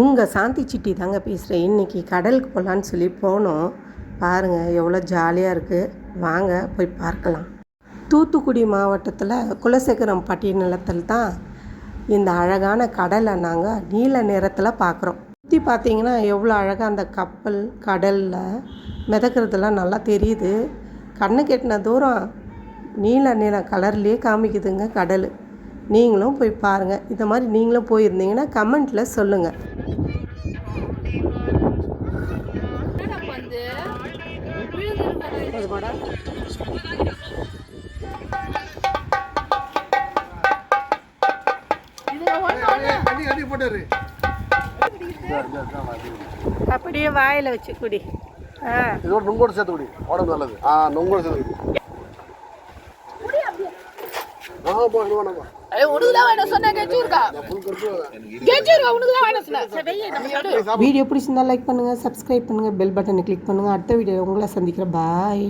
உங்கள் சாந்தி சிட்டி தாங்க பேசுகிறேன் இன்றைக்கி கடலுக்கு போகலான்னு சொல்லி போனோம். பாருங்கள் எவ்வளோ ஜாலியாக இருக்குது வாங்க போய் பார்க்கலாம். தூத்துக்குடி மாவட்டத்தில் குலசேகரம் பட்டி நிலத்தில் தான் இந்த அழகான கடலை நாங்கள் நீல நிறத்தில் பார்க்குறோம் சுற்றி பார்த்தீங்கன்னா எவ்வளோ அழகாக அந்த கப்பல் கடலில் மிதக்கிறதுலாம் நல்லா தெரியுது. கண்ணு கெட்டின தூரம் நீல நிற கலர்லேயே காமிக்குதுங்க கடல். நீங்களும் போய் பாருங்கள் இந்த மாதிரி நீங்களும் போயிருந்தீங்கன்னா கமெண்ட்டில் சொல்லுங்கள் அப்படியே வாயில் வச்சு குடி. இதோட நுங்கோடு சேர்த்து குடி. உடம்பு நல்லது. ஆ நுங்கோடு சேர்த்து குடி. ஆ போ இது வேணாம்பா உனக்கு தான் வேணும் வீடியோ பிடிச்சிருந்தா லைக் பண்ணுங்கள் சப்ஸ்கிரைப் பண்ணுங்கள் பெல் பட்டனை கிளிக் பண்ணுங்கள் அடுத்த வீடியோ உங்களை சந்திக்கிறேன். பாய்